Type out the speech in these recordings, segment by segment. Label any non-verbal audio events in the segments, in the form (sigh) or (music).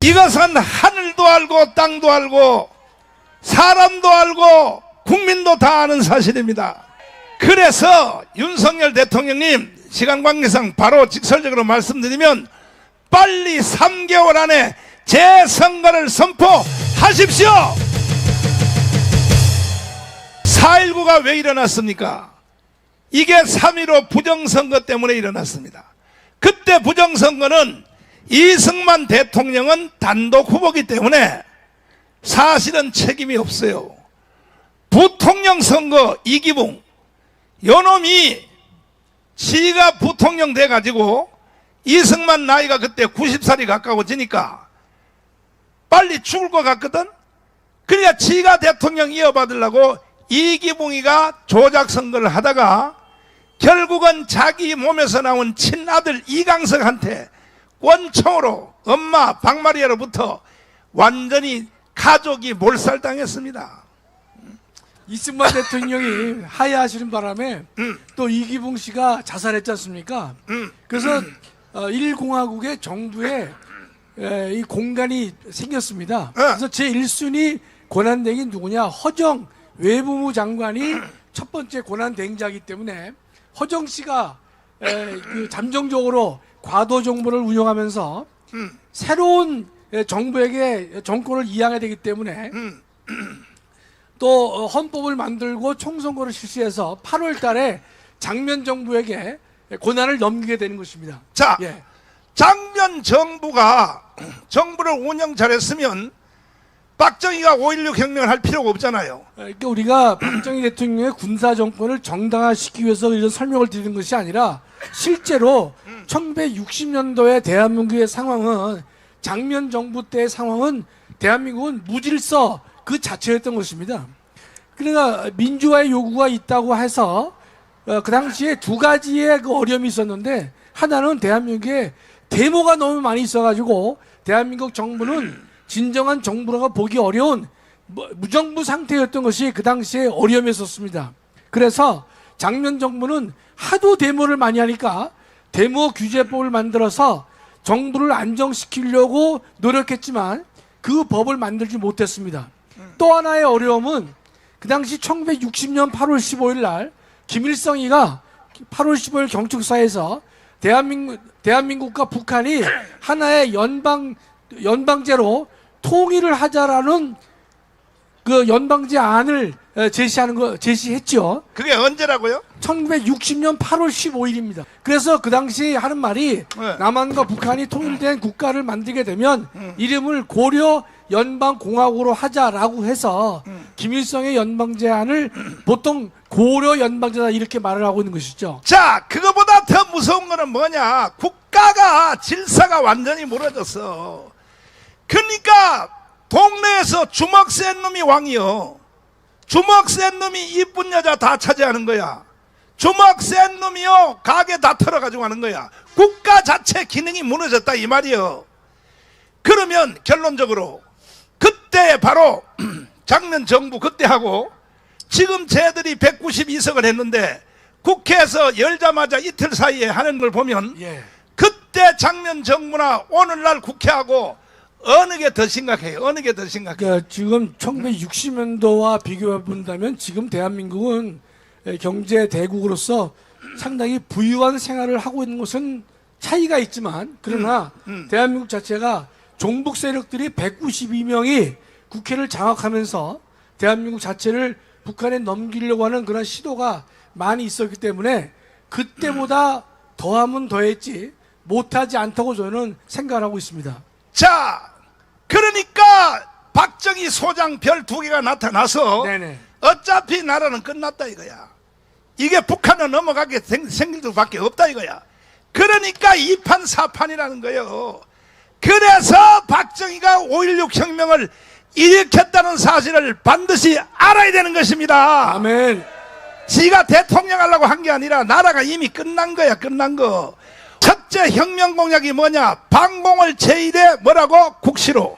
이것은 하늘도 알고 땅도 알고 사람도 알고 국민도 다 아는 사실입니다. 그래서 윤석열 대통령님 시간 관계상 바로 직설적으로 말씀드리면 빨리 3개월 안에 재선거를 선포하십시오. 4.19가 왜 일어났습니까? 이게 3.15 부정선거 때문에 일어났습니다. 그때 부정선거는 이승만 대통령은 단독 후보기 때문에 사실은 책임이 없어요. 부통령 선거 이기붕 요놈이 지가 부통령 돼가지고 이승만 나이가 그때 90살이 가까워지니까 빨리 죽을 것 같거든? 그러니까 지가 대통령 이어받으려고 이기붕이가 조작 선거를 하다가 결국은 자기 몸에서 나온 친아들 이강석한테 원총으로 엄마 박마리아로부터 완전히 가족이 몰살당했습니다. 이승만 대통령이 하야하시는 바람에 음. 또 이기붕 씨가 자살했지 않습니까? 음. 그래서 어, 1공화국의 정부에 에, 이 공간이 생겼습니다. 그래서 제 1순위 권한대행이 누구냐? 허정 외무부 장관이 첫 번째 권한 대행자이기 때문에 허정 씨가 에, 그 잠정적으로 과도 정부를 운영하면서 음. 새로운 에, 정부에게 정권을 이양해야 되기 때문에 음. 또 어, 헌법을 만들고 총선거를 실시해서 8월 달에 장면 정부에게 권한을 넘기게 되는 것입니다. 자, 예. 장면 정부가 정부를 운영 잘했으면 박정희가 5.16 혁명을 할 필요가 없잖아요. 어, 그러니까 우리가 (clears throat) 박정희 대통령의 군사 정권을 정당화시키기 위해서 이런 설명을 드리는 것이 아니라 실제로 1960년도의 대한민국의 상황은 장면 정부 때의 상황은 대한민국은 무질서 그 자체였던 것입니다. 그러니까 민주화의 요구가 있다고 해서 어, 그 당시에 두 가지의 그 어려움이 있었는데 하나는 대한민국에 데모가 너무 많이 있어가지고 대한민국 정부는 진정한 정부라고 보기 어려운 뭐, 무정부 상태였던 것이 그 당시에 어려움이었었습니다. 그래서 장면 정부는 하도 데모를 많이 하니까 데모 규제법을 만들어서 정부를 안정시키려고 노력했지만 그 법을 만들지 못했습니다. 또 하나의 어려움은 그 당시 1960년 8월 15일 날 김일성이가 8월 15일 경축사에서 대한민국 대한민국과 북한이 하나의 연방 연방제로 통일을 하자라는 그 연방제 안을 에, 제시하는 거 제시했죠. 그게 언제라고요? 1960년 8월 15일입니다. 그래서 그 당시 하는 말이 네. 남한과 북한이 통일된 국가를 만들게 되면 이름을 고려 연방공화국으로 하자라고 해서 김일성의 연방제안을 보통 고려 연방제다 이렇게 말을 하고 있는 것이죠. 자, 그거보다 더 무서운 거는 뭐냐? 국가가 질서가 완전히 무너졌어. 그러니까 동네에서 주먹 센 놈이 왕이요. 주먹 센 놈이 이쁜 여자 다 차지하는 거야. 주먹 센 놈이요. 가게 다 털어가지고 하는 거야. 국가 자체 기능이 무너졌다 이 말이요. 그러면 결론적으로 그때 바로 (clears throat) 장면 정부 그때 하고 지금 쟤들이 192석을 했는데 국회에서 열자마자 이틀 사이에 하는 걸 보면 예. 그때 장면 정부나 오늘날 국회하고 어느 게 더 심각해요? 어느 게 더 심각해요? 그러니까 지금 1960년도와 비교해 본다면 지금 대한민국은 경제 대국으로서 상당히 부유한 생활을 하고 있는 것은 차이가 있지만 그러나 음. 대한민국 자체가 종북 세력들이 192명이 국회를 장악하면서 대한민국 자체를 북한에 넘기려고 하는 그런 시도가 많이 있었기 때문에 그때보다 더하면 더했지 못하지 않다고 저는 생각을 하고 있습니다. 자, 그러니까 박정희 소장 별 두 개가 나타나서 네네. 어차피 나라는 끝났다 이거야. 이게 북한은 넘어가게 생- 생길 수밖에 없다 이거야. 그러니까 이판 사판이라는 거예요. 그래서 박정희가 5.16 혁명을 일으켰다는 사실을 반드시 알아야 되는 것입니다. 아멘. 지가 대통령 하려고 한 게 아니라 나라가 이미 끝난 거야, 끝난 거. 첫째 혁명 공약이 뭐냐? 방공을 제1의 뭐라고? 국시로.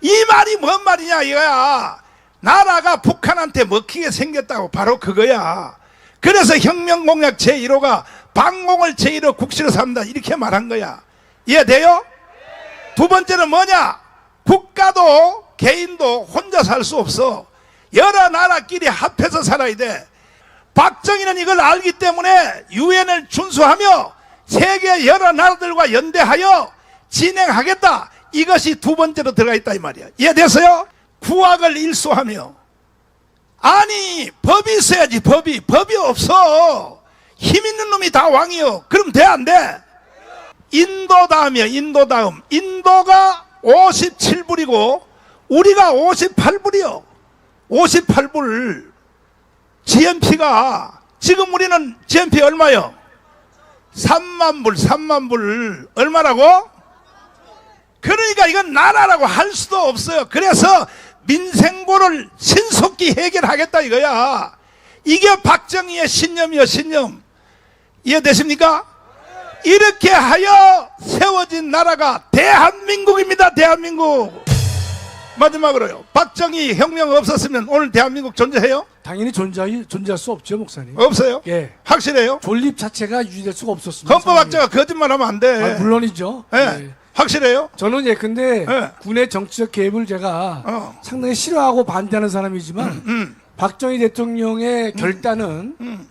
이 말이 뭔 말이냐, 이거야. 나라가 북한한테 먹히게 생겼다고 바로 그거야. 그래서 혁명 공약 제1호가 방공을 제1호 국시로 삼다 이렇게 말한 거야. 이해돼요? 두 번째는 뭐냐? 국가도 개인도 혼자 살 수 없어. 여러 나라끼리 합해서 살아야 돼. 박정희는 이걸 알기 때문에 유엔을 준수하며 세계 여러 나라들과 연대하여 진행하겠다. 이것이 두 번째로 들어가 있다 이 말이야. 이해됐어요? 구악을 일소하며 아니 법이 있어야지 법이 법이 없어 힘 있는 놈이 다 왕이요 그럼 돼 안 돼? 인도 다음이야 인도 다음 인도가 57불이고 우리가 58불이요 58불 GNP가 지금 우리는 GNP 얼마요? 3만 불 3만 불 얼마라고? 그러니까 이건 나라라고 할 수도 없어요. 그래서 민생고를 신속히 해결하겠다 이거야. 이게 박정희의 신념이요, 신념. 이해되십니까? 이렇게 하여 세워진 나라가 대한민국입니다, 대한민국. 마지막으로요. 박정희 혁명 없었으면 오늘 대한민국 존재해요? 당연히 존재 존재할 수 없죠, 목사님. 없어요? 예. 확실해요? 존립 자체가 유지될 수가 없었습니다. 헌법학자가 거짓말하면 안 돼. 아, 물론이죠. 예. 예. 확실해요? 저는 예 근데 예. 군의 정치적 개입을 제가 어. 상당히 싫어하고 반대하는 사람이지만 음, 박정희 대통령의 결단은 음.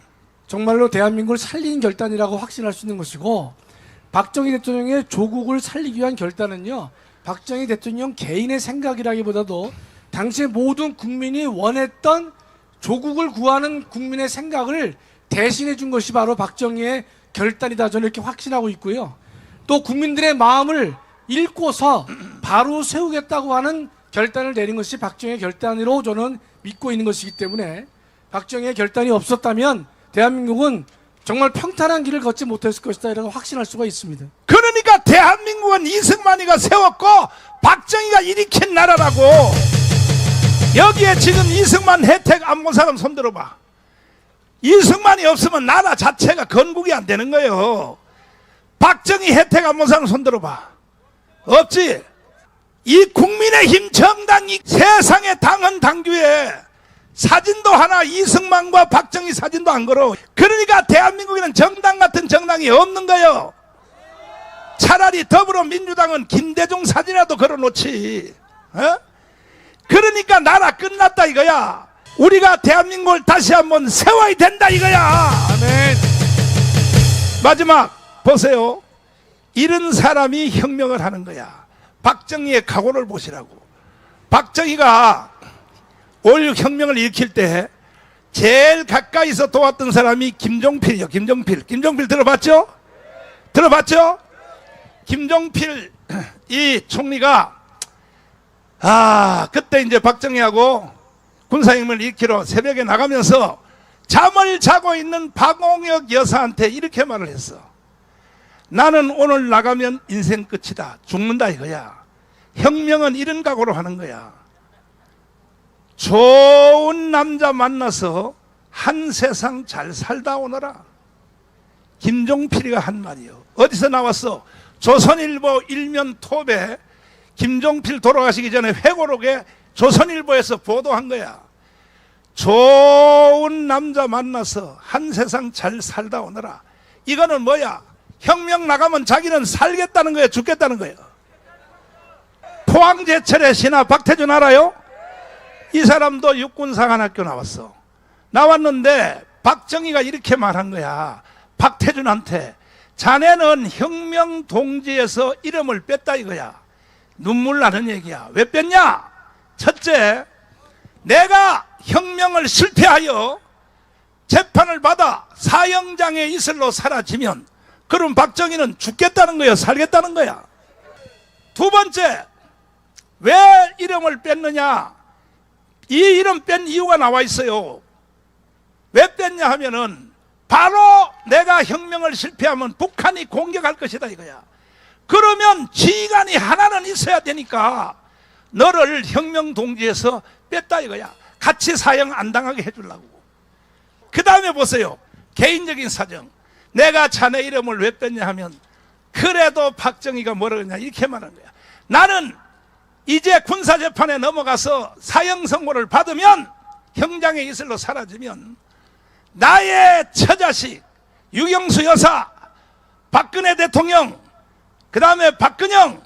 정말로 대한민국을 살리는 결단이라고 확신할 수 있는 것이고 박정희 대통령의 조국을 살리기 위한 결단은요 박정희 대통령 개인의 생각이라기보다도 당시의 모든 국민이 원했던 조국을 구하는 국민의 생각을 대신해 준 것이 바로 박정희의 결단이다. 저는 이렇게 확신하고 있고요. 또 국민들의 마음을 읽고서 바로 세우겠다고 하는 결단을 내린 것이 박정희의 결단으로 저는 믿고 있는 것이기 때문에 박정희의 결단이 없었다면 대한민국은 정말 평탄한 길을 걷지 못했을 것이다. 이라고 확신할 수가 있습니다. 대한민국은 이승만이가 세웠고 박정희가 일으킨 나라라고. 여기에 지금 이승만 혜택 안 본 사람 손 들어봐. 이승만이 없으면 나라 자체가 건국이 안 되는 거예요. 박정희 혜택 안 본 사람 손 들어봐. 없지? 이 국민의힘 정당이 세상의 당헌 당규에 사진도 하나 이승만과 박정희 사진도 안 걸어. 그러니까 대한민국에는 정당 같은 정당이 없는 거예요 차라리 더불어민주당은 김대중 사진이라도 걸어놓지. 어? 그러니까 나라 끝났다 이거야. 우리가 대한민국을 다시 한번 세워야 된다 이거야. 아멘. 마지막 보세요. 이런 사람이 혁명을 하는 거야. 박정희의 각오를 보시라고. 박정희가 5.16 혁명을 일으킬 때 제일 가까이서 도왔던 사람이 김종필이요. 김종필. 김종필 들어봤죠? 들어봤죠? 김종필 이 총리가 아 그때 이제 박정희하고 군사임을 일으키러 새벽에 나가면서 잠을 자고 있는 박홍혁 여사한테 이렇게 말을 했어. 나는 오늘 나가면 인생 끝이다. 죽는다 이거야. 혁명은 이런 각오로 하는 거야. 좋은 남자 만나서 한 세상 잘 살다 오너라. 김종필이가 한 말이요. 어디서 나왔어? 조선일보 일면 톱에 김종필 돌아가시기 전에 회고록에 조선일보에서 보도한 거야. 좋은 남자 만나서 한 세상 잘 살다 오너라. 이거는 뭐야? 혁명 나가면 자기는 살겠다는 거예요? 죽겠다는 거예요? 포항제철의 신하 박태준 알아요? 이 사람도 육군사관학교 나왔어. 나왔는데 박정희가 이렇게 말한 거야. 박태준한테 자네는 혁명 동지에서 이름을 뺐다 이거야. 눈물 나는 얘기야. 왜 뺐냐? 첫째, 내가 혁명을 실패하여 재판을 받아 사형장에 이슬로 사라지면 그럼 박정희는 죽겠다는 거야, 살겠다는 거야. 두 번째, 왜 이름을 뺐느냐? 이 이름 뺀 이유가 나와 있어요. 왜 뺐냐 하면은 바로 내가 혁명을 실패하면 북한이 공격할 것이다 이거야. 그러면 지휘관이 하나는 있어야 되니까 너를 혁명 동지에서 뺐다 이거야. 같이 사형 안 당하게 해주려고. 그 다음에 보세요. 개인적인 사정. 내가 자네 이름을 왜 뺐냐 하면 그래도 박정희가 뭐라 그러냐 이렇게 말하는 거야. 나는 이제 군사재판에 넘어가서 사형 선고를 받으면 형장의 이슬로 사라지면 나의 처자식 유경수 여사, 박근혜 대통령, 그 다음에 박근영,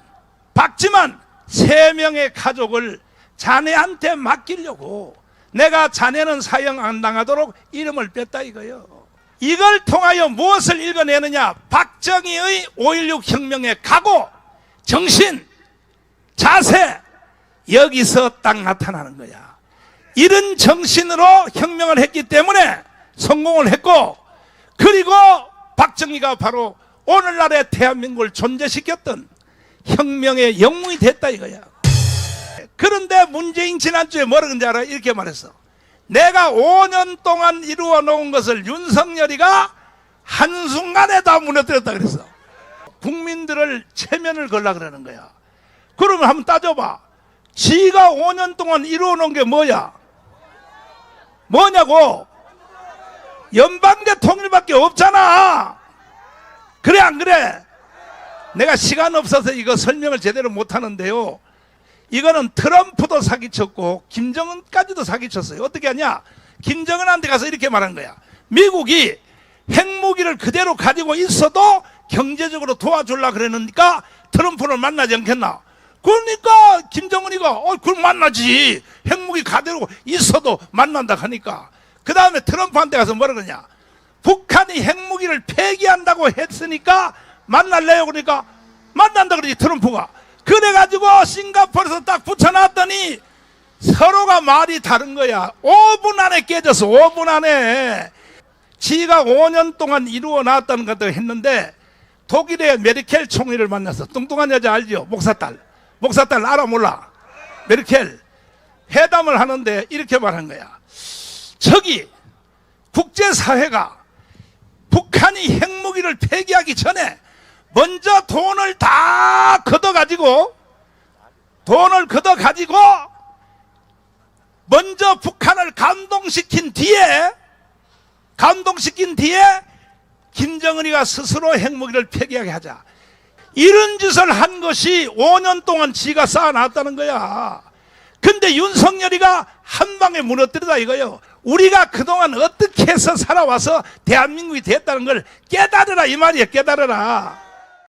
박지만 세 명의 가족을 자네한테 맡기려고 내가 자네는 사형 안 당하도록 이름을 뺐다 이거요. 이걸 통하여 무엇을 읽어내느냐? 박정희의 5.16 혁명의 각오, 정신, 자세, 여기서 딱 나타나는 거야. 이런 정신으로 혁명을 했기 때문에 성공을 했고, 그리고 박정희가 바로 오늘날의 대한민국을 존재시켰던 혁명의 영웅이 됐다 이거야. 그런데 문재인 지난주에 뭐라 그런지 알아? 이렇게 말했어. 내가 5년 동안 이루어 놓은 것을 윤석열이가 한순간에 다 무너뜨렸다 그랬어. 국민들을 체면을 걸라 그러는 거야. 그러면 한번 따져봐. 지가 5년 동안 이루어 놓은 게 뭐야? 뭐냐고? 연방대 통일밖에 없잖아. 그래 안 그래? 내가 시간 없어서 이거 설명을 제대로 못 하는데요. 이거는 트럼프도 사기쳤고 김정은까지도 사기쳤어요. 어떻게 하냐? 김정은한테 가서 이렇게 말한 거야. 미국이 핵무기를 그대로 가지고 있어도 경제적으로 도와줄라 그러니까 트럼프를 만나지 않겠나? 그러니까 김정은이가 어 그럼 만나지. 핵무기 가지고 있어도 만난다 하니까 그 다음에 트럼프한테 가서 뭐라 그러냐? 북한이 핵무기를 폐기한다고 했으니까 만날래요? 그러니까 만난다 그러지 트럼프가. 그래가지고 싱가포르에서 딱 붙여놨더니 서로가 말이 다른 거야. 5분 안에 깨졌어 5분 안에 지가 5년 동안 이루어 놨다는 것도 했는데 독일의 메르켈 총리를 만나서 뚱뚱한 여자 알죠? 목사딸. 목사딸 알아 몰라? 메르켈. 회담을 하는데 이렇게 말한 거야 저기 국제사회가 북한이 핵무기를 폐기하기 전에 먼저 돈을 다 걷어가지고 돈을 걷어가지고 먼저 북한을 감동시킨 뒤에 감동시킨 뒤에 김정은이가 스스로 핵무기를 폐기하게 하자. 이런 짓을 한 것이 5년 동안 지가 쌓아놨다는 거야. 근데 윤석열이가 한 방에 무너뜨리다 이거요. 우리가 그동안 어떻게 해서 살아와서 대한민국이 됐다는 걸 깨달으라 이 말이야 깨달으라.